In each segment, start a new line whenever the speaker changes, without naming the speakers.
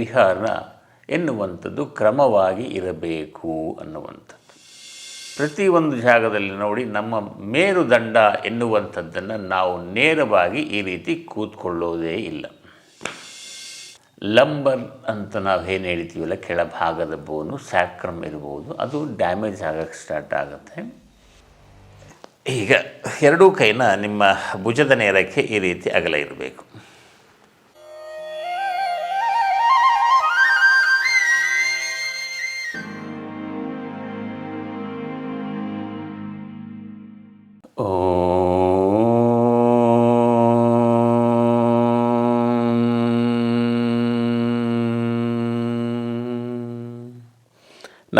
ವಿಹಾರ ಎನ್ನುವಂಥದ್ದು ಕ್ರಮವಾಗಿ ಇರಬೇಕು ಅನ್ನುವಂಥದ್ದು. ಪ್ರತಿಯೊಂದು ಜಾಗದಲ್ಲಿ ನೋಡಿ ನಮ್ಮ ಮೇರುದಂಡ ಎನ್ನುವಂಥದ್ದನ್ನು ನಾವು ನೇರವಾಗಿ ಈ ರೀತಿ ಕೂತ್ಕೊಳ್ಳೋದೇ ಇಲ್ಲ. ಲಂಬರ್ ಅಂತ ನಾವು ಏನು ಹೇಳ್ತೀವಲ್ಲ, ಕೆಳಭಾಗದ ಬೋನು ಸ್ಯಾಕ್ರಮ್ ಇರ್ಬೋದು, ಅದು ಡ್ಯಾಮೇಜ್ ಆಗೋಕ್ಕೆ ಸ್ಟಾರ್ಟ್ ಆಗುತ್ತೆ. ಈಗ ಎರಡೂ ಕೈನ ನಿಮ್ಮ ಭುಜದ ನೇರಕ್ಕೆ ಈ ರೀತಿ ಅಗಲ ಇರಬೇಕು.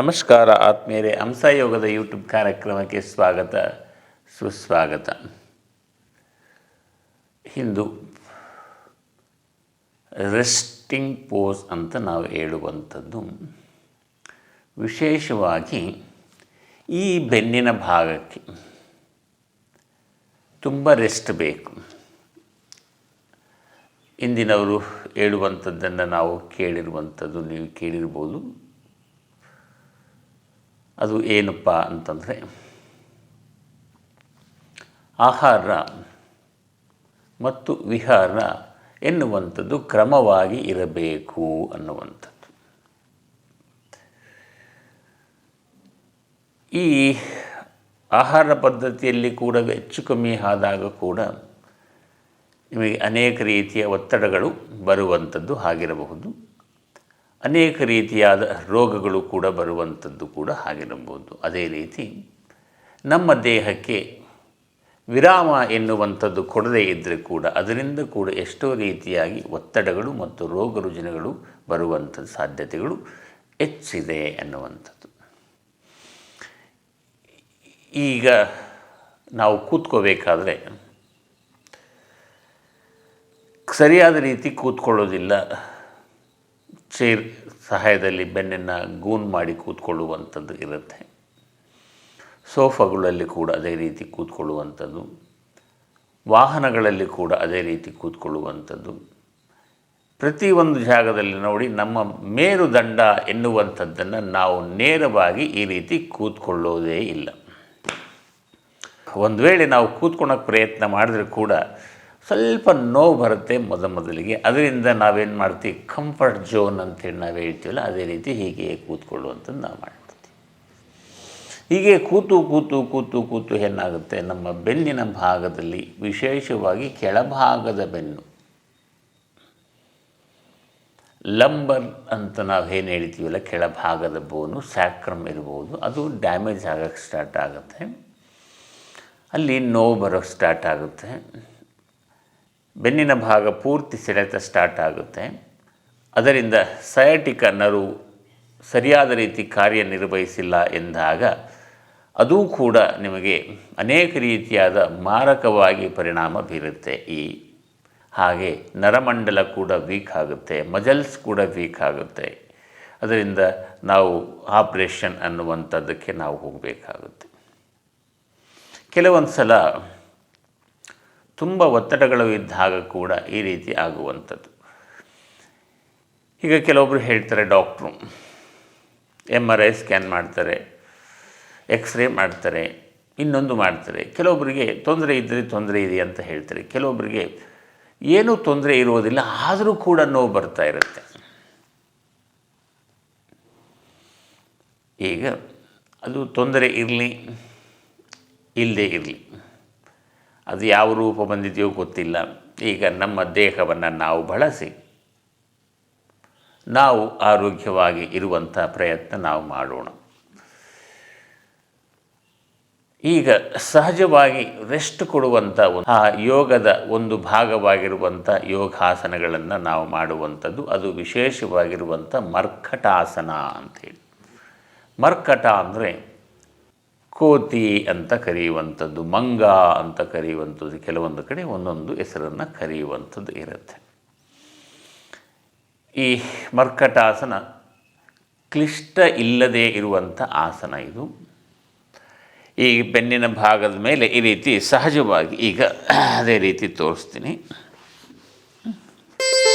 ನಮಸ್ಕಾರ ಆತ್ಮೀಯರೇ, ಹಂಸಯೋಗದ ಯೂಟ್ಯೂಬ್ ಕಾರ್ಯಕ್ರಮಕ್ಕೆ ಸ್ವಾಗತ, ಸುಸ್ವಾಗತ. ಇಂದು ರೆಸ್ಟಿಂಗ್ ಪೋಸ್ ಅಂತ ನಾವು ಹೇಳುವಂಥದ್ದು. ವಿಶೇಷವಾಗಿ ಈ ಬೆನ್ನಿನ ಭಾಗಕ್ಕೆ ತುಂಬ ರೆಸ್ಟ್ ಬೇಕು. ಇಂದಿನವರು ಹೇಳುವಂಥದ್ದನ್ನು ನಾವು ಕೇಳಿರುವಂಥದ್ದು ನೀವು ಕೇಳಿರ್ಬೋದು. ಅದು ಏನಪ್ಪ ಅಂತಂದರೆ ಆಹಾರ ಮತ್ತು ವಿಹಾರ ಎನ್ನುವಂಥದ್ದು ಕ್ರಮವಾಗಿ ಇರಬೇಕು ಅನ್ನುವಂಥದ್ದು. ಈ ಆಹಾರ ಪದ್ಧತಿಯಲ್ಲಿ ಕೂಡ ಹೆಚ್ಚು ಕಮ್ಮಿ ಆದಾಗ ಕೂಡ ನಿಮಗೆ ಅನೇಕ ರೀತಿಯ ಒತ್ತಡಗಳು ಬರುವಂಥದ್ದು ಆಗಿರಬಹುದು. ಅನೇಕ ರೀತಿಯಾದ ರೋಗಗಳು ಕೂಡ ಬರುವಂಥದ್ದು ಕೂಡ ಆಗಿರಬಹುದು ಅದೇ ರೀತಿ ನಮ್ಮ ದೇಹಕ್ಕೆ ವಿರಾಮ ಎನ್ನುವಂಥದ್ದು ಕೊಡದೇ ಇದ್ದರೆ ಕೂಡ ಅದರಿಂದ ಕೂಡ ಎಷ್ಟೋ ರೀತಿಯಾಗಿ ಒತ್ತಡಗಳು ಮತ್ತು ರೋಗ ರುಜಿನಗಳು ಬರುವಂಥದ್ದು ಸಾಧ್ಯತೆಗಳು ಹೆಚ್ಚಿದೆ ಎನ್ನುವಂಥದ್ದು. ಈಗ ನಾವು ಕೂತ್ಕೋಬೇಕಾದ್ರೆ ಸರಿಯಾದ ರೀತಿ ಕೂತ್ಕೊಳ್ಳೋದಿಲ್ಲ. ಚೇರ್ ಸಹಾಯದಲ್ಲಿ ಬೆನ್ನನ್ನು ಗೂನ್ ಮಾಡಿ ಕೂತ್ಕೊಳ್ಳುವಂಥದ್ದು ಇರುತ್ತೆ. ಸೋಫಾಗಳಲ್ಲಿ ಕೂಡ ಅದೇ ರೀತಿ ಕೂತ್ಕೊಳ್ಳುವಂಥದ್ದು. ವಾಹನಗಳಲ್ಲಿ ಕೂಡ ಅದೇ ರೀತಿ ಕೂತ್ಕೊಳ್ಳುವಂಥದ್ದು. ಪ್ರತಿಯೊಂದು ಜಾಗದಲ್ಲಿ ನೋಡಿ ನಮ್ಮ ಮೇರುದಂಡ ಎನ್ನುವಂಥದ್ದನ್ನು ನಾವು ನೇರವಾಗಿ ಈ ರೀತಿ ಕೂತ್ಕೊಳ್ಳೋದೇ ಇಲ್ಲ. ಒಂದು ವೇಳೆ ನಾವು ಕೂತ್ಕೊಳ್ಳೋಕೆ ಪ್ರಯತ್ನ ಮಾಡಿದ್ರೆ ಕೂಡ ಸ್ವಲ್ಪ ನೋವು ಬರುತ್ತೆ ಮೊದ ಮೊದಲಿಗೆ. ಅದರಿಂದ ನಾವೇನು ಮಾಡ್ತೀವಿ? ಕಂಫರ್ಟ್ ಝೋನ್ ಅಂತೇಳಿ ನಾವು ಹೇಳ್ತೀವಲ್ಲ, ಅದೇ ರೀತಿ ಹೀಗೆ ಕೂತ್ಕೊಳ್ಳುವಂಥದ್ದು ನಾವು ಮಾಡ್ತೀವಿ ಹೀಗೆ ಕೂತು ಕೂತು ಕೂತು ಕೂತು ಏನಾಗುತ್ತೆ? ನಮ್ಮ ಬೆನ್ನಿನ ಭಾಗದಲ್ಲಿ, ವಿಶೇಷವಾಗಿ ಕೆಳಭಾಗದ ಬೆನ್ನು. ಲಂಬರ್ ಅಂತ ನಾವು ಏನು ಹೇಳ್ತೀವಲ್ಲ, ಕೆಳಭಾಗದ ಬೋನು ಸ್ಯಾಕ್ರಮ್ ಇರ್ಬೋದು. ಅದು ಡ್ಯಾಮೇಜ್ ಆಗೋಕ್ಕೆ ಸ್ಟಾರ್ಟ್ ಆಗುತ್ತೆ. ಅಲ್ಲಿ ನೋವು ಬರೋಕ್ಕೆ ಸ್ಟಾರ್ಟ್ ಆಗುತ್ತೆ. ಬೆನ್ನಿನ ಭಾಗ ಪೂರ್ತಿ ಸೆಳೆತ ಸ್ಟಾರ್ಟ್ ಆಗುತ್ತೆ. ಅದರಿಂದ ಸಯಾಟಿಕ ನರು ಸರಿಯಾದ ರೀತಿ ಕಾರ್ಯನಿರ್ವಹಿಸಿಲ್ಲ ಎಂದಾಗ ಅದೂ ಕೂಡ ನಿಮಗೆ ಅನೇಕ ರೀತಿಯಾದ ಮಾರಕವಾಗಿ ಪರಿಣಾಮ ಬೀರುತ್ತೆ. ಈ ಹಾಗೆ ನರಮಂಡಲ ಕೂಡ ವೀಕ್ ಆಗುತ್ತೆ ಮಜಲ್ಸ್ ಕೂಡ ವೀಕ್ ಆಗುತ್ತೆ. ಅದರಿಂದ ನಾವು ಆಪ್ರೇಷನ್ ಅನ್ನುವಂಥದ್ದಕ್ಕೆ ನಾವು ಹೋಗಬೇಕಾಗುತ್ತೆ. ಕೆಲವೊಂದು ಸಲ ತುಂಬ ಒತ್ತಡಗಳು ಇದ್ದಾಗ ಕೂಡ ಈ ರೀತಿ ಆಗುವಂಥದ್ದು. ಈಗ ಕೆಲವೊಬ್ಬರು ಹೇಳ್ತಾರೆ doctor M R I scan ಮಾಡ್ತಾರೆ ಎಕ್ಸ್ರೇ ಮಾಡ್ತಾರೆ, ಇನ್ನೊಂದು ಮಾಡ್ತಾರೆ. ಕೆಲವೊಬ್ಬರಿಗೆ ತೊಂದರೆ ಇದ್ದರೆ ತೊಂದರೆ ಇದೆ ಅಂತ ಹೇಳ್ತಾರೆ. ಕೆಲವೊಬ್ಬರಿಗೆ ಏನೂ ತೊಂದರೆ ಇರುವುದಿಲ್ಲ, ಆದರೂ ಕೂಡ ನೋವು ಬರ್ತಾ ಇರುತ್ತೆ. ಈಗ ಅದು ತೊಂದರೆ ಇರಲಿ, ಇಲ್ಲದೆ ಇರಲಿ. ಅದು ಯಾವ ರೂಪ ಬಂದಿದೆಯೋ ಗೊತ್ತಿಲ್ಲ. ಈಗ ನಮ್ಮ ದೇಹವನ್ನು ನಾವು ಬಳಸಿ, ನಾವು ಆರೋಗ್ಯವಾಗಿ ಇರುವಂಥ ಪ್ರಯತ್ನ ನಾವು ಮಾಡೋಣ. ಈಗ ಸಹಜವಾಗಿ ರೆಸ್ಟ್ ಕೊಡುವಂಥ ಆ ಯೋಗದ ಒಂದು ಭಾಗವಾಗಿರುವಂಥ ಯೋಗಾಸನಗಳನ್ನು ನಾವು ಮಾಡುವಂಥದ್ದು, ಅದು ವಿಶೇಷವಾಗಿರುವಂಥ ಮರ್ಕಟಾಸನ ಅಂತೇಳಿ ಮರ್ಕಟ ಅಂದರೆ ಕೋತಿ ಅಂತ ಕರೆಯುವಂಥದ್ದು, ಮಂಗ ಅಂತ ಕರೆಯುವಂಥದ್ದು, ಕೆಲವೊಂದು ಕಡೆ ಒಂದೊಂದು ಹೆಸರನ್ನು ಕರೆಯುವಂಥದ್ದು ಇರುತ್ತೆ. ಈ ಮರ್ಕಟಾಸನ ಕ್ಲಿಷ್ಟ ಇಲ್ಲದೇ ಇರುವಂಥ ಆಸನ ಇದು. ಈ ಬೆನ್ನಿನ ಭಾಗದ ಮೇಲೆ ಈ ರೀತಿ ಸಹಜವಾಗಿ ಈಗ ಅದೇ ರೀತಿ ತೋರಿಸ್ತೀನಿ.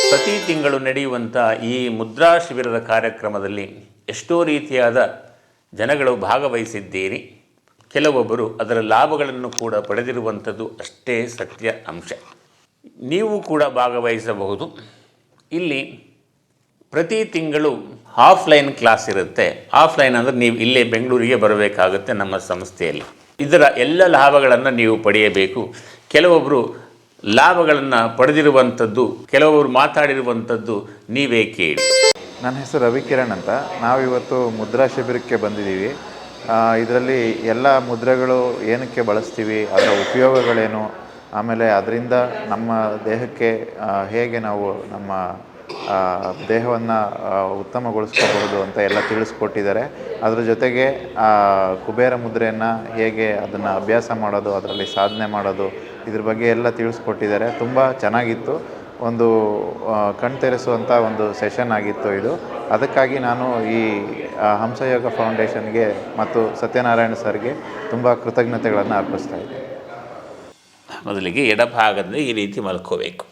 ಪ್ರತಿ ತಿಂಗಳು ನಡೆಯುವಂಥ ಈ ಮುದ್ರಾ ಶಿಬಿರದ ಕಾರ್ಯಕ್ರಮದಲ್ಲಿ ಎಷ್ಟೋ ರೀತಿಯಾದ ಜನಗಳು ಭಾಗವಹಿಸಿದ್ದೀರಿ. ಕೆಲವೊಬ್ಬರು ಅದರ ಲಾಭಗಳನ್ನು ಕೂಡ ಪಡೆದಿರುವಂಥದ್ದು ಅಷ್ಟೇ ಸತ್ಯ ಅಂಶ. ನೀವು ಕೂಡ ಭಾಗವಹಿಸಬಹುದು. ಇಲ್ಲಿ ಪ್ರತಿ ತಿಂಗಳು ಆಫ್ಲೈನ್ ಕ್ಲಾಸ್ ಇರುತ್ತೆ. ಆಫ್ಲೈನ್ ಅಂದರೆ ನೀವು ಇಲ್ಲೇ ಬೆಂಗಳೂರಿಗೆ ಬರಬೇಕಾಗುತ್ತೆ ನಮ್ಮ ಸಂಸ್ಥೆಯಲ್ಲಿ. ಇದರ ಎಲ್ಲ ಲಾಭಗಳನ್ನು ನೀವು ಪಡೆಯಬೇಕು. ಕೆಲವೊಬ್ಬರು ಲಾಭಗಳನ್ನು ಪಡೆದಿರುವಂಥದ್ದು ಕೆಲವೊಬ್ಬರು ಮಾತಾಡಿರುವಂಥದ್ದು ನೀವೇ ಕೇಳಿ.
ನನ್ನ ಹೆಸರು ರವಿಕಿರಣ್ ಅಂತ. ನಾವಿವತ್ತು ಮುದ್ರಾ ಶಿಬಿರಕ್ಕೆ ಬಂದಿದ್ದೀವಿ. ಇದರಲ್ಲಿ ಎಲ್ಲ ಮುದ್ರೆಗಳು ಏನಕ್ಕೆ ಬಳಸ್ತೀವಿ, ಅದರ ಉಪಯೋಗಗಳೇನು, ಆಮೇಲೆ ಅದರಿಂದ ನಮ್ಮ ದೇಹಕ್ಕೆ ಹೇಗೆ ನಾವು ನಮ್ಮ ದೇಹವನ್ನು ಉತ್ತಮಗೊಳಿಸ್ಕೋಬಹುದು ಅಂತ ಎಲ್ಲ ತಿಳಿಸ್ಕೊಟ್ಟಿದ್ದಾರೆ. ಅದರ ಜೊತೆಗೆ ಕುಬೇರ ಮುದ್ರೆಯನ್ನು ಹೇಗೆ ಅದನ್ನು ಅಭ್ಯಾಸ ಮಾಡೋದು, ಅದರಲ್ಲಿ ಸಾಧನೆ ಮಾಡೋದು, ಇದ್ರ ಬಗ್ಗೆ ಎಲ್ಲ ತಿಳಿಸ್ಕೊಟ್ಟಿದ್ದಾರೆ. ತುಂಬ ಚೆನ್ನಾಗಿತ್ತು. ಒಂದು ಕಣ್ ಕಣ್ತೆರೆಸುವಂಥ ಒಂದು ಸೆಷನ್ ಆಗಿತ್ತು ಇದು. ಅದಕ್ಕಾಗಿ ನಾನು ಈ ಹಂಸಯೋಗ ಫೌಂಡೇಶನ್ಗೆ ಮತ್ತು ಸತ್ಯನಾರಾಯಣ ಸರ್ಗೆ ತುಂಬ ಕೃತಜ್ಞತೆಗಳನ್ನು ಅರ್ಪಿಸ್ತಾ ಇದ್ದೀನಿ.
ಮೊದಲಿಗೆ ಎಡಭಾಗದಿಂದ ಈ ರೀತಿ ಮಲ್ಕೋಬೇಕು.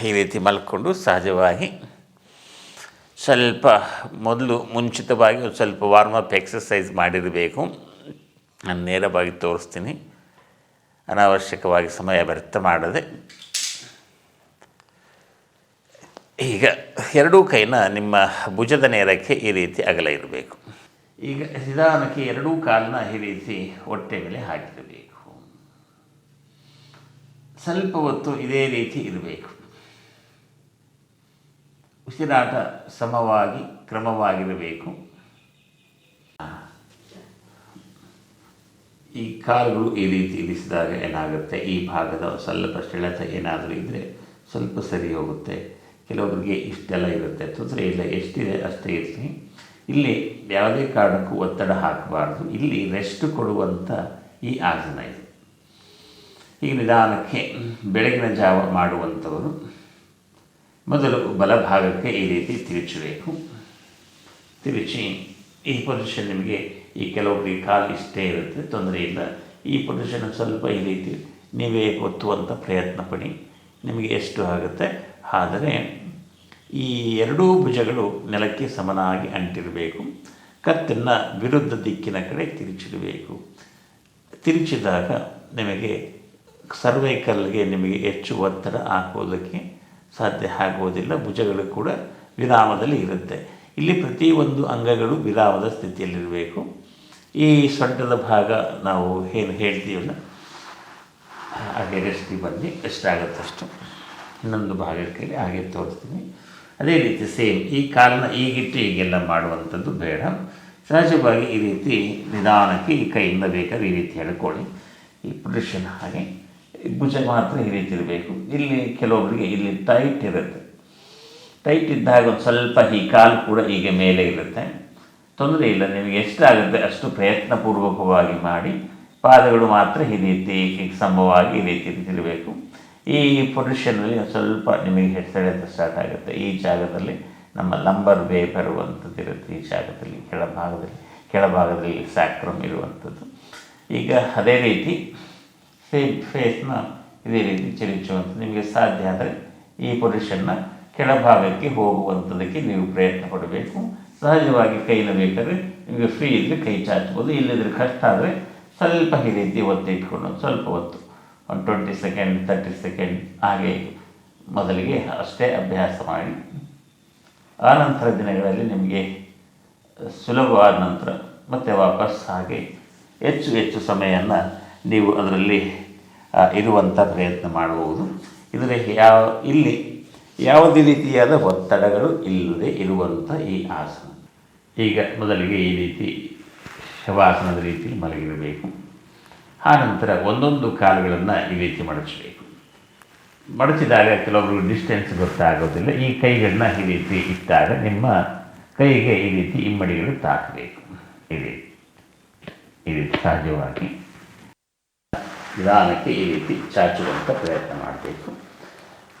ಈ ರೀತಿ ಮಲ್ಕೊಂಡು ಸಹಜವಾಗಿ ಸ್ವಲ್ಪ ಮೊದಲು ಮುಂಚಿತವಾಗಿ ಒಂದು ಸ್ವಲ್ಪ ವಾರ್ಮಪ್ ಎಕ್ಸಸೈಸ್ ಮಾಡಿರಬೇಕು. ನಾನು ನೇರವಾಗಿ ತೋರಿಸ್ತೀನಿ. ಅನಾವಶ್ಯಕವಾಗಿ ಸಮಯ ವ್ಯರ್ಥ ಮಾಡದೆ ಈಗ ಎರಡೂ ಕೈನ ನಿಮ್ಮ ಭುಜದ ನೇರಕ್ಕೆ ಈ ರೀತಿ ಅಗಲ ಇರಬೇಕು. ಈಗ ನಿಧಾನಕ್ಕೆ ಎರಡೂ ಕಾಲನ್ನ ಈ ರೀತಿ ಹೊಟ್ಟೆ ಮೇಲೆ ಹಾಕಿರಬೇಕು. ಸ್ವಲ್ಪ ಹೊತ್ತು ಇದೇ ರೀತಿ ಇರಬೇಕು. ಉಸಿರಾಟ ಸಮವಾಗಿ ಕ್ರಮವಾಗಿರಬೇಕು. ಈ ಕಾಲುಗಳು ಈ ರೀತಿ ಇರಿಸಿದಾಗ ಏನಾಗುತ್ತೆ? ಈ ಭಾಗದ ಸ್ವಲ್ಪ ಸೆಳೆತ ಏನಾದರೂ ಇದ್ದರೆ ಸ್ವಲ್ಪ ಸರಿ ಹೋಗುತ್ತೆ. ಕೆಲವೊಬ್ಬರಿಗೆ ಇಷ್ಟೆಲ್ಲ ಇರುತ್ತೆ. ತೊಂದರೆ ಇಲ್ಲ, ಎಷ್ಟಿದೆ ಅಷ್ಟೇ ಇರಲಿ ಇಲ್ಲಿ ಯಾವುದೇ ಕಾರಣಕ್ಕೂ ಒತ್ತಡ ಹಾಕಬಾರ್ದು. ಇಲ್ಲಿ ರೆಸ್ಟ್ ಕೊಡುವಂಥ ಈ ಆಸನ ಇದು. ಈಗ ನಿಧಾನಕ್ಕೆ ಬೆಳಗಿನ ಜಾವ ಮಾಡುವಂಥವರು ಮೊದಲು ಬಲಭಾಗಕ್ಕೆ ಈ ರೀತಿ ತಿರುಚಬೇಕು. ತಿರುಚಿ ಈ ಪೊಸಿಷನ್ ನಿಮಗೆ ಈ ಕೆಲವೊಬ್ಬರಿಗೆ ಕಾಲು ಇಷ್ಟೇ ಇರುತ್ತೆ, ತೊಂದರೆ ಇಲ್ಲ. ಈ ಪೊಸಿಷನ್ ಸ್ವಲ್ಪ ಈ ರೀತಿ ನೀವೇ ಒತ್ತುವಂಥ ಪ್ರಯತ್ನ ಪಡಿ. ನಿಮಗೆ ಎಷ್ಟು ಆಗುತ್ತೆ? ಆದರೆ ಈ ಎರಡೂ ಭುಜಗಳು ನೆಲಕ್ಕೆ ಸಮನಾಗಿ ಅಂಟಿರಬೇಕು. ಕತ್ತನ್ನು ವಿರುದ್ಧ ದಿಕ್ಕಿನ ಕಡೆ ತಿರುಚಿಡಬೇಕು. ತಿರುಚಿದಾಗ ನಿಮಗೆ ಸರ್ವೈಕಲ್ಗೆ ನಿಮಗೆ ಹೆಚ್ಚು ಒತ್ತಡ ಹಾಕೋದಕ್ಕೆ ಸಾಧ್ಯ ಆಗೋದಿಲ್ಲ. ಭುಜಗಳು ಕೂಡ ವಿರಾಮದಲ್ಲಿ ಇರುತ್ತೆ. ಇಲ್ಲಿ ಪ್ರತಿಯೊಂದು ಅಂಗಗಳು ವಿರಾಮದ ಸ್ಥಿತಿಯಲ್ಲಿರಬೇಕು. ಈ ಸೊಂಟದ ಭಾಗ ನಾವು ಏನು ಹೇಳ್ತೀವಲ್ಲ ಹಾಗೆ ರೆಸ್ಟಿ ಬಂದು ಎಷ್ಟಾಗುತ್ತಷ್ಟು ಇನ್ನೊಂದು ಭಾಗಕ್ಕೆ ಹಾಗೆ ತೋರಿಸ್ತೀನಿ. ಅದೇ ರೀತಿ ಸೇಮ್ ಈ ಕಾಲನ್ನ ಈಗಿಟ್ಟು ಈಗೆಲ್ಲ ಮಾಡುವಂಥದ್ದು ಬೇಡ. ಸಹಜವಾಗಿ ಈ ರೀತಿ ನಿಧಾನಕ್ಕೆ ಈ ಕೈಯಿಂದ ಬೇಕಾದ್ರೆ ಈ ರೀತಿ ಹೇಳ್ಕೊಳ್ಳಿ. ಈ ಪೊಸಿಷನ್ ಹಾಗೆ. ಭುಜ ಮಾತ್ರ ಈ ರೀತಿ ಇರಬೇಕು. ಇಲ್ಲಿ ಕೆಲವೊಬ್ಬರಿಗೆ ಇಲ್ಲಿ ಟೈಟ್ ಇರುತ್ತೆ. ಟೈಟ್ ಇದ್ದಾಗ ಒಂದು ಸ್ವಲ್ಪ ಈ ಕಾಲು ಕೂಡ ಹೀಗೆ ಮೇಲೆ ಇರುತ್ತೆ. ತೊಂದರೆ ಇಲ್ಲ, ನಿಮಗೆ ಎಷ್ಟಾಗುತ್ತೆ ಅಷ್ಟು ಪ್ರಯತ್ನಪೂರ್ವಕವಾಗಿ ಮಾಡಿ, ಪಾದಗಳು ಮಾತ್ರ ಈ ರೀತಿ ಸಂಭವವಾಗಿ ಈ ರೀತಿ ಇರಬೇಕು. ಈ ಪೊಸಿಷನಲ್ಲಿ ಸ್ವಲ್ಪ ನಿಮಗೆ ಹೆಸಳೆತ ಸ್ಟಾರ್ಟ್ ಆಗುತ್ತೆ. ಈ ಜಾಗದಲ್ಲಿ ನಮ್ಮ ಲಂಬರ್ ವೇ ಬರುವಂಥದ್ದು ಇರುತ್ತೆ. ಈ ಜಾಗದಲ್ಲಿ ಕೆಳಭಾಗದಲ್ಲಿ ಕೆಳಭಾಗದಲ್ಲಿ ಸ್ಯಾಕ್ರಮ್ ಇರುವಂಥದ್ದು. ಈಗ ಅದೇ ರೀತಿ ಸೇಮ್ ಫೇಸ್ನ ಇದೇ ರೀತಿ ಚಲಿಸುವಂಥದ್ದು ನಿಮಗೆ ಸಾಧ್ಯ ಆದರೆ ಈ ಪೊಸಿಷನ್ನ ಕೆಳಭಾಗಕ್ಕೆ ಹೋಗುವಂಥದ್ದಕ್ಕೆ ನೀವು ಪ್ರಯತ್ನ ಪಡಬೇಕು. ಸಹಜವಾಗಿ ಕೈನ ಬೇಕಾದರೆ ನಿಮಗೆ ಫ್ರೀ ಇದ್ದರೆ ಕೈ ಚಾಚ್ಬೋದು ಇಲ್ಲದ್ರೆ ಕಷ್ಟ ಆದರೆ ಸ್ವಲ್ಪ ಈ ರೀತಿ ಒತ್ತೆ ಇಟ್ಕೊಂಡು, ಸ್ವಲ್ಪ ಹೊತ್ತು ಒಂದು ಟ್ವೆಂಟಿ ಸೆಕೆಂಡ್ ತರ್ಟಿ ಸೆಕೆಂಡ್ ಹಾಗೆ ಮೊದಲಿಗೆ ಅಷ್ಟೇ ಅಭ್ಯಾಸ ಮಾಡಿ. ಆನಂತರ ದಿನಗಳಲ್ಲಿ ನಿಮಗೆ ಸುಲಭವಾದ ನಂತರ ಮತ್ತೆ ವಾಪಸ್ ಹಾಗೆ ಹೆಚ್ಚು ಹೆಚ್ಚು ಸಮಯವನ್ನು ನೀವು ಅದರಲ್ಲಿ ಇರುವಂಥ ಪ್ರಯತ್ನ ಮಾಡಬಹುದು. ಇದರಲ್ಲಿ ಯಾವ, ಇಲ್ಲಿ ಯಾವುದೇ ರೀತಿಯಾದ ಒತ್ತಡಗಳು ಇಲ್ಲದೆ ಇರುವಂಥ ಈ ಆಸನ. ಈಗ ಮೊದಲಿಗೆ ಈ ರೀತಿ ಶವಾಸನದ ರೀತಿಯಲ್ಲಿ ಮಲಗಿರಬೇಕು. ಆನಂತರ ಒಂದೊಂದು ಕಾಲುಗಳನ್ನು ಈ ರೀತಿ ಮಡಚಬೇಕು ಮಡಚಿದಾಗ ಕೆಲವೊಬ್ಬರು ಡಿಸ್ಟೆನ್ಸ್ ಗೊತ್ತಾಗೋದಿಲ್ಲ. ಈ ಕೈಗಳನ್ನ ಈ ರೀತಿ ಇಟ್ಟಾಗ ನಿಮ್ಮ ಕೈಗೆ ಈ ರೀತಿ ಇಮ್ಮಡಿಗಳು ತಾಕಬೇಕು. ಈ ರೀತಿ ಈ ರೀತಿ ಸಹಜವಾಗಿ ನಿಧಾನಕ್ಕೆ ಈ ರೀತಿ ಚಾಚುವಂಥ ಪ್ರಯತ್ನ ಮಾಡಬೇಕು.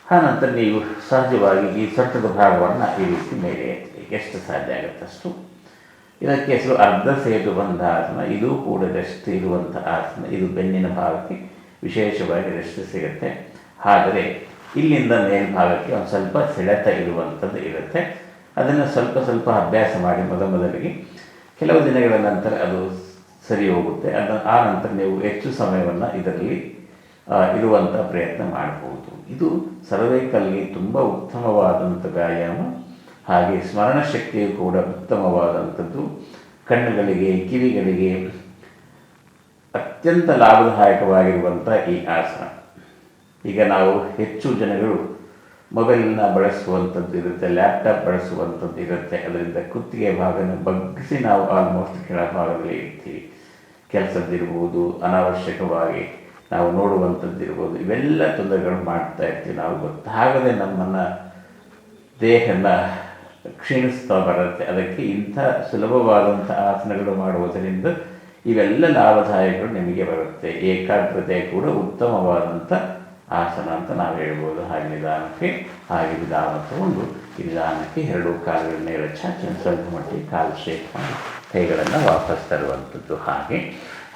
ಆನಂತರ ನೀವು ಸಹಜವಾಗಿ ಈ ಸೊಂಟದ ಭಾಗವನ್ನು ಈ ರೀತಿ ಮೇಲೆ ಎತ್ತಬೇಕು. ಎಷ್ಟು ಸಾಧ್ಯ ಆಗುತ್ತೆ ಅಷ್ಟು ಇದಕ್ಕೆ ಹೆಸರು ಅರ್ಧ ಸೇತು ಬಂದ ಆಸನ ಇದು ಕೂಡ ರೆಸ್ಟ್ ಇರುವಂಥ ಆಸನ ಇದು ಬೆನ್ನಿನ ಭಾಗಕ್ಕೆ ವಿಶೇಷವಾಗಿ ರೆಸ್ಟ್ ಸಿಗುತ್ತೆ. ಆದರೆ ಇಲ್ಲಿಂದ ಮೇಲ್ಭಾಗಕ್ಕೆ ಒಂದು ಸ್ವಲ್ಪ ಸೆಳೆತ ಇರುವಂಥದ್ದು ಇರುತ್ತೆ. ಅದನ್ನು ಸ್ವಲ್ಪ ಸ್ವಲ್ಪ ಅಭ್ಯಾಸ ಮಾಡಿ ಮೊದ ಮೊದಲಿಗೆ. ಕೆಲವು ದಿನಗಳ ನಂತರ ಅದು ಸರಿ ಹೋಗುತ್ತೆ. ಅದ, ಆ ನಂತರ ನೀವು ಹೆಚ್ಚು ಸಮಯವನ್ನು ಇದರಲ್ಲಿ ಇರುವಂಥ ಪ್ರಯತ್ನ ಮಾಡಬಹುದು. ಇದು ಸರ್ವೈಕಲ್ಗೆ ತುಂಬ ಉತ್ತಮವಾದಂಥ ವ್ಯಾಯಾಮ. ಹಾಗೆ ಸ್ಮರಣ ಶಕ್ತಿಯು ಕೂಡ ಉತ್ತಮವಾದಂಥದ್ದು. ಕಣ್ಣುಗಳಿಗೆ, ಕಿವಿಗಳಿಗೆ ಅತ್ಯಂತ ಲಾಭದಾಯಕವಾಗಿರುವಂಥ ಈ ಆಸನ. ಈಗ ನಾವು ಹೆಚ್ಚು ಜನಗಳು ಮೊಬೈಲನ್ನ ಬಳಸುವಂಥದ್ದು ಇರುತ್ತೆ, ಲ್ಯಾಪ್ಟಾಪ್ ಬಳಸುವಂಥದ್ದು ಇರುತ್ತೆ. ಅದರಿಂದ ಕುತ್ತಿಗೆ ಭಾಗನ ಬಗ್ಗಿಸಿ ನಾವು ಆಲ್ಮೋಸ್ಟ್ ಕೆಳಭಾಗದಲ್ಲಿ ಇರ್ತೀವಿ. ಕೆಲಸದ್ದಿರ್ಬೋದು, ಅನಾವಶ್ಯಕವಾಗಿ ನಾವು ನೋಡುವಂಥದ್ದಿರ್ಬೋದು. ಇವೆಲ್ಲ ತೊಂದರೆಗಳು ಮಾಡ್ತಾ ಇರ್ತೀವಿ ನಾವು. ಗೊತ್ತಾಗದೆ ನಮ್ಮನ್ನು ದೇಹನ ಕ್ಷೀಣಿಸ್ತಾ ಬರುತ್ತೆ. ಅದಕ್ಕೆ ಇಂಥ ಸುಲಭವಾದಂಥ ಆಸನಗಳು ಮಾಡುವುದರಿಂದ ಇವೆಲ್ಲ ಲಾಭದಾಯಕಗಳು ನಿಮಗೆ ಬರುತ್ತೆ. ಏಕಾಗ್ರತೆ ಕೂಡ ಉತ್ತಮವಾದಂಥ ಆಸನ ಅಂತ ನಾವು ಹೇಳ್ಬೋದು. ಹಾಗೆ ನಿಧಾನಕ್ಕೆ, ಹಾಗೆ ನಿಧಾನ ತಗೊಂಡು ನಿಧಾನಕ್ಕೆ ಎರಡು ಕಾಲುಗಳನ್ನ ಎರಡು ಚಾಚಿ, ಒಂದು ಸ್ವಲ್ಪ ಮಟ್ಟಿಗೆ ಕಾಲು ಶೇಕ್ ಮಾಡಿ ಕೈಗಳನ್ನು ವಾಪಸ್ ತರುವಂಥದ್ದು. ಹಾಗೆ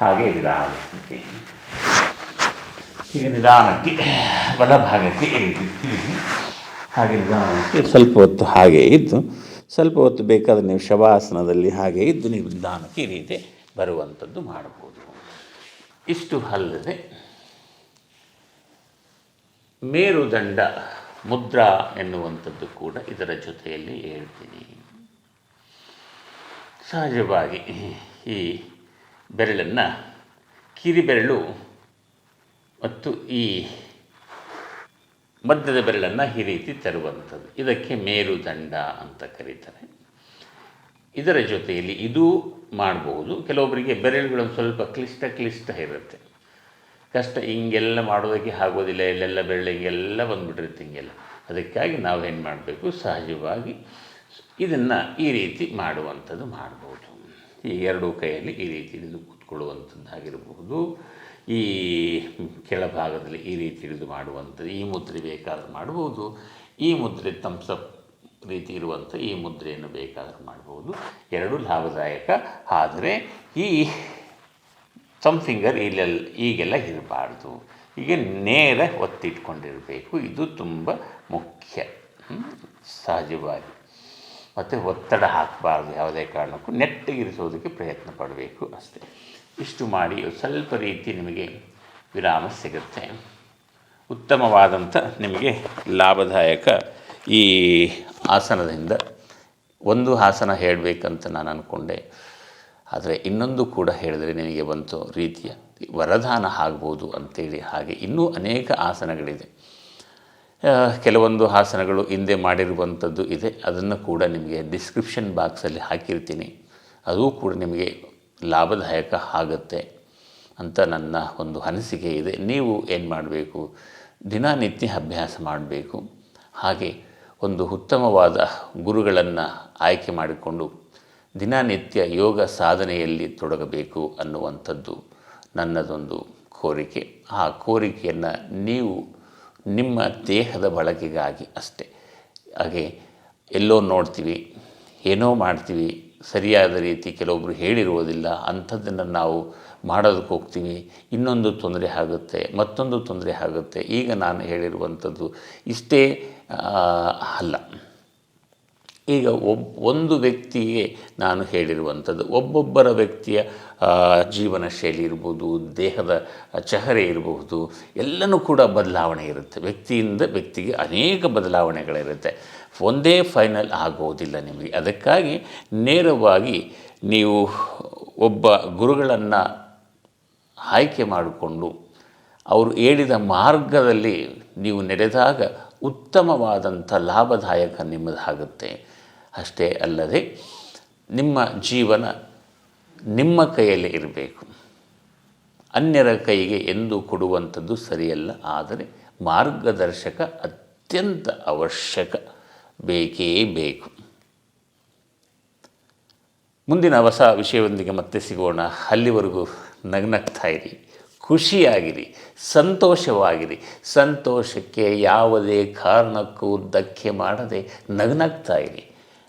ಹಾಗೆ ನಿಧಾನಕ್ಕೆ. ಈಗ ನಿಧಾನಕ್ಕೆ, ಬಲಭಾಗಕ್ಕೆ ಇಳಿದಿರ್ತೀವಿ ಹಾಗೆ ಸ್ವಲ್ಪ ಹೊತ್ತು ಹಾಗೆ ಇದ್ದು, ಸ್ವಲ್ಪ ಹೊತ್ತು ಬೇಕಾದರೆ ನೀವು ಶವಾಸನದಲ್ಲಿ ಹಾಗೆ ಇದ್ದು, ನೀವು ನಿಧಾನಕ್ಕೆ ಈ ರೀತಿ ಬರುವಂಥದ್ದು ಮಾಡಬಹುದು ಇಷ್ಟು ಅಲ್ಲದೆ ಮೇರುದಂಡ ಮುದ್ರಾ ಎನ್ನುವಂಥದ್ದು ಕೂಡ ಇದರ ಜೊತೆಯಲ್ಲಿ ಹೇಳ್ತೀನಿ. ಸಹಜವಾಗಿ ಈ ಬೆರಳನ್ನು ಕಿರಿಬೆರಳು ಮತ್ತು ಈ ಮಧ್ಯದ ಬೆರಳನ್ನು ಈ ರೀತಿ ತರುವಂಥದ್ದು. ಇದಕ್ಕೆ ಮೇರುದಂಡ ಅಂತ ಕರೀತಾರೆ. ಇದರ ಜೊತೆಯಲ್ಲಿ ಇದು ಮಾಡಬಹುದು ಕೆಲವೊಬ್ಬರಿಗೆ ಬೆರಳುಗಳು ಸ್ವಲ್ಪ ಕ್ಲಿಷ್ಟ ಕ್ಲಿಷ್ಟ ಇರುತ್ತೆ. ಕಷ್ಟ ಹಿಂಗೆಲ್ಲ ಮಾಡೋದಕ್ಕೆ ಆಗೋದಿಲ್ಲ, ಇಲ್ಲೆಲ್ಲ ಬೆರಳಿಗೆಲ್ಲ ಬಂದುಬಿಟ್ಟಿರುತ್ತೆ ಹಿಂಗೆಲ್ಲ. ಅದಕ್ಕಾಗಿ ನಾವು ಏನು ಮಾಡಬೇಕು? ಸಹಜವಾಗಿ ಇದನ್ನು ಈ ರೀತಿ ಮಾಡುವಂಥದ್ದು ಮಾಡ್ಬೋದು. ಈ ಎರಡೂ ಕೈಯಲ್ಲಿ ಈ ರೀತಿ ಕೂತ್ಕೊಳ್ಳುವಂಥದ್ದಾಗಿರಬಹುದು ಈ ಕೆಳಭಾಗದಲ್ಲಿ ಈ ರೀತಿ ಹಿಡಿದು ಮಾಡುವಂಥದ್ದು ಈ ಮುದ್ರೆ ಬೇಕಾದರೂ ಮಾಡ್ಬೋದು. ಈ ಮುದ್ರೆ ತಮ್ಸಪ್ ರೀತಿ ಇರುವಂಥ ಈ ಮುದ್ರೆಯನ್ನು ಬೇಕಾದರೂ ಮಾಡ್ಬೋದು. ಎರಡೂ ಲಾಭದಾಯಕ. ಆದರೆ ಈ ಸಮ್ ಫಿಂಗರ್ ಇಲ್ಲೆಲ್ಲ ಈಗೆಲ್ಲ ಇರಬಾರ್ದು. ಹೀಗೆ ನೇರ ಒತ್ತಿಟ್ಕೊಂಡಿರಬೇಕು. ಇದು ತುಂಬ ಮುಖ್ಯ? ಸಹಜವಾಗಿ. ಮತ್ತು ಒತ್ತಡ ಹಾಕಬಾರ್ದು ಯಾವುದೇ ಕಾರಣಕ್ಕೂ. ನೆಟ್ಟಗಿರಿಸೋದಕ್ಕೆ ಪ್ರಯತ್ನ ಪಡಬೇಕು ಅಷ್ಟೇ. ಇಷ್ಟು ಮಾಡಿ ಸ್ವಲ್ಪ ರೀತಿ ನಿಮಗೆ ವಿರಾಮ ಸಿಗುತ್ತೆ. ಉತ್ತಮವಾದಂಥ ನಿಮಗೆ ಲಾಭದಾಯಕ ಈ ಆಸನದಿಂದ ಒಂದು ಆಸನ ಹೇಳಬೇಕಂತ ನಾನು ಅಂದ್ಕೊಂಡೆ ಆದರೆ ಇನ್ನೊಂದು ಕೂಡ ಹೇಳಿದರೆ ನಿನಗೆ ಬಂತು ರೀತಿಯ ವರದಾನ ಆಗ್ಬೋದು ಅಂತೇಳಿ ಹಾಗೆ ಇನ್ನೂ ಅನೇಕ ಆಸನಗಳಿದೆ. ಕೆಲವೊಂದು ಆಸನಗಳು ಹಿಂದೆ ಮಾಡಿರುವಂಥದ್ದು ಇದೆ. ಅದನ್ನು ಕೂಡ ನಿಮಗೆ ಡಿಸ್ಕ್ರಿಪ್ಷನ್ ಬಾಕ್ಸಲ್ಲಿ ಹಾಕಿರ್ತೀನಿ. ಅದು ಕೂಡ ನಿಮಗೆ ಲಾಭದಾಯಕ ಆಗುತ್ತೆ ಅಂತ ನನ್ನ ಒಂದು ಅನಿಸಿಕೆ ಇದೆ. ನೀವು ಏನು ಮಾಡಬೇಕು? ದಿನನಿತ್ಯ ಅಭ್ಯಾಸ ಮಾಡಬೇಕು. ಹಾಗೆ ಒಂದು ಉತ್ತಮವಾದ ಗುರುಗಳನ್ನು ಆಯ್ಕೆ ಮಾಡಿಕೊಂಡು ದಿನನಿತ್ಯ ಯೋಗ ಸಾಧನೆಯಲ್ಲಿ ತೊಡಗಬೇಕು ಅನ್ನುವಂಥದ್ದು ನನ್ನದೊಂದು ಕೋರಿಕೆ. ಆ ಕೋರಿಕೆಯನ್ನು ನೀವು ನಿಮ್ಮ ದೇಹದ ಬಳಕೆಗಾಗಿ ಅಷ್ಟೇ. ಹಾಗೆ ಎಲ್ಲೋ ನೋಡ್ತೀವಿ, ಏನೋ ಮಾಡ್ತೀವಿ ಸರಿಯಾದ ರೀತಿ ಕೆಲವೊಬ್ಬರು ಹೇಳಿರುವುದಿಲ್ಲ, ಅಂಥದ್ದನ್ನು ನಾವು ಮಾಡೋದಕ್ಕೆ ಹೋಗ್ತೀವಿ. ಇನ್ನೊಂದು ತೊಂದರೆ ಆಗುತ್ತೆ, ಮತ್ತೊಂದು ತೊಂದರೆ ಆಗುತ್ತೆ. ಈಗ ನಾನು ಹೇಳಿರುವಂಥದ್ದು ಇಷ್ಟೇ ಅಲ್ಲ. ಈಗ ಒಬ್, ಒಂದು ವ್ಯಕ್ತಿಗೆ ನಾನು ಹೇಳಿರುವಂಥದ್ದು, ಒಬ್ಬೊಬ್ಬರ ವ್ಯಕ್ತಿಯ ಜೀವನ ಶೈಲಿ ಇರ್ಬೋದು, ದೇಹದ ಚಹರೆ ಇರಬಹುದು ಎಲ್ಲನೂ ಕೂಡ ಬದಲಾವಣೆ ಇರುತ್ತೆ. ವ್ಯಕ್ತಿಯಿಂದ ವ್ಯಕ್ತಿಗೆ ಅನೇಕ ಬದಲಾವಣೆಗಳಿರುತ್ತೆ. ಒಂದೇ ಫೈನಲ್ ಆಗೋದಿಲ್ಲ ನಿಮಗೆ. ಅದಕ್ಕಾಗಿ ನೇರವಾಗಿ ನೀವು ಒಬ್ಬ ಗುರುಗಳನ್ನು ಆಯ್ಕೆ ಮಾಡಿಕೊಂಡು ಅವರು ಹೇಳಿದ ಮಾರ್ಗದಲ್ಲಿ ನೀವು ನಡೆದಾಗ ಉತ್ತಮವಾದಂಥ ಲಾಭದಾಯಕ ನಿಮ್ಮದಾಗುತ್ತೆ. ಅಷ್ಟೇ ಅಲ್ಲದೆ ನಿಮ್ಮ ಜೀವನ ನಿಮ್ಮ ಕೈಯಲ್ಲಿ ಇರಬೇಕು. ಅನ್ಯರ ಕೈಗೆ ಎಂದು ಕೊಡುವಂಥದ್ದು ಸರಿಯಲ್ಲ, ಆದರೆ ಮಾರ್ಗದರ್ಶಕ ಅತ್ಯಂತ ಅವಶ್ಯಕ ಬೇಕೇ ಬೇಕು. ಮುಂದಿನ ಹೊಸ ವಿಷಯದೊಂದಿಗೆ ಮತ್ತೆ ಸಿಗೋಣ. ಅಲ್ಲಿವರೆಗೂ ನಗ್ನಗ್ತಾ ಇರಿ, ಖುಷಿಯಾಗಿರಿ, ಸಂತೋಷವಾಗಿರಿ. ಸಂತೋಷಕ್ಕೆ ಯಾವುದೇ ಕಾರಣಕ್ಕೂ ಧಕ್ಕೆ ಮಾಡದೆ ನಗ್ನಗ್ತಾ ಇರಿ.